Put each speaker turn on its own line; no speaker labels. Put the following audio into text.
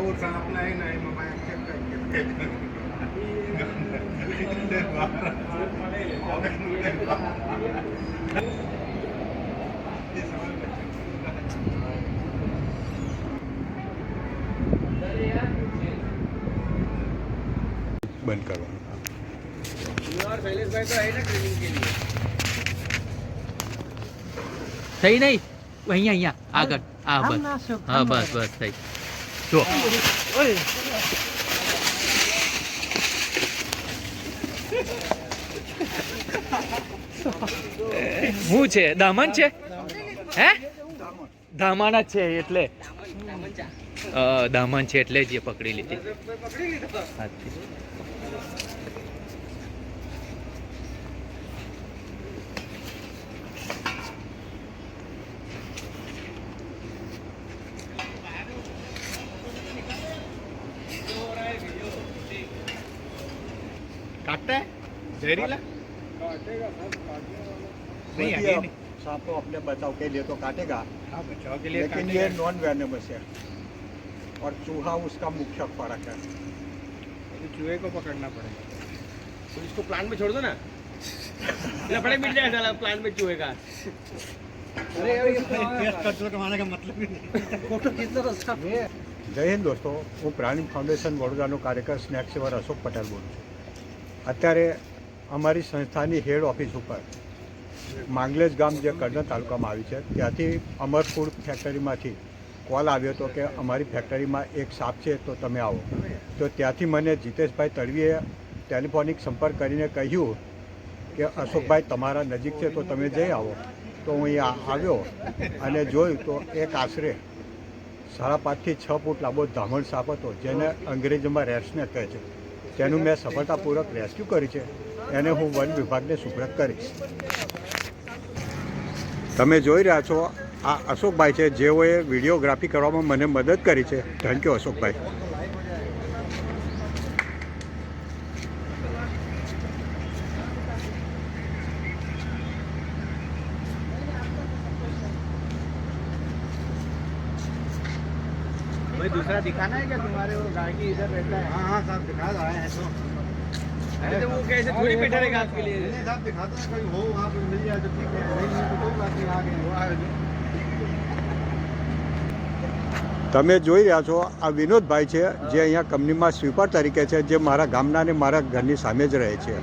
બહુ સાપના એ ના એમાં માયા કેમ
બંધ કરવાનું
શૈલેષભાઈ તો આવી ને ટ્રેનિંગ
થઈ નહીં? અહીંયા અહીંયા આગળ. હા બસ. બસ થઈ. જો શું છે? દામન છે? હે? દામન જ છે એટલે. દામણ છે એટલે જ પકડી લીધી.
काटता है जहरीला नहीं आगे नहीं
सांप को अपने बचाव के लिए तो काटेगा
हाँ बचाव के लिए
लेकिन ये नॉन वेनमस है और चूहा उसका मुख्य फर्क है
ये चूहे को पकड़ना पड़ेगा
तो इसको प्लान में छोड़ दो ना लफड़े मिल जाए साला प्लान में चूहे का
अरे यार ये टेस्ट कर दो कमाने का मतलब ही नहीं फोटो खींचना तो सब
જય હિન્દ દોસ્તો હું પ્રાણી ફાઉન્ડેશન વડોદરાનો કાર્યકર સ્નેક સેવર અશોક પટેલ બોલું છું અત્યારે અમારી સંસ્થાની હેડ ઓફિસ ઉપર માંગલેજ ગામ જે કરજણ તાલુકામાં આવી છે, ત્યાંથી અમર ફૂડ ફેક્ટરીમાંથી કોલ આવ્યો હતો કે અમારી ફેક્ટરીમાં એક સાપ છે, તો તમે આવો. તો ત્યાંથી મને જીતેશભાઈ તડવીએ ટેલિફોનિક સંપર્ક કરીને કહ્યું કે, અશોકભાઈ, તમારા નજીક છે, તો તમે જઈ આવો. તો હું અહીંયા આવ્યો અને જોયું તો એક આશરે સાડા પાંચથી છ ફૂટ લાંબો ધામણ સાપ હતો, જેને અંગ્રેજીમાં રેસ્નેક કહે છે. તેનું મેં સફળતાપૂર્વક રેસ્ક્યુ કરી છે. એને હું વન વિભાગને સુપ્રત કરીશ. તમે જોઈ રહ્યા છો, આ અશોકભાઈ છે, જેઓએ વિડીયોગ્રાફી કરવામાં મને મદદ કરી છે. Thank you Ashokbhai.
भाई दूसरा दिखाना है क्या तुम्हारे वो गाय की इधर रहता है
हाँ हाँ साहब दिखा रहा है तो
अरे तो वो कैसे थोड़ी बैठा रहेगा आपके लिए
नहीं साहब दिखाता है कोई हो वहाँ पे मिल जाए तो ठीक है नहीं मिले तो कोई बात नहीं आ गए वो आए
તમે જોઈ રહ્યા છો આ વિનોદભાઈ છે જે અહીંયા કંપનીમાં સ્વીપર તરીકે છે જે મારા ગામના અને મારા ઘરની સામે જ રહે છે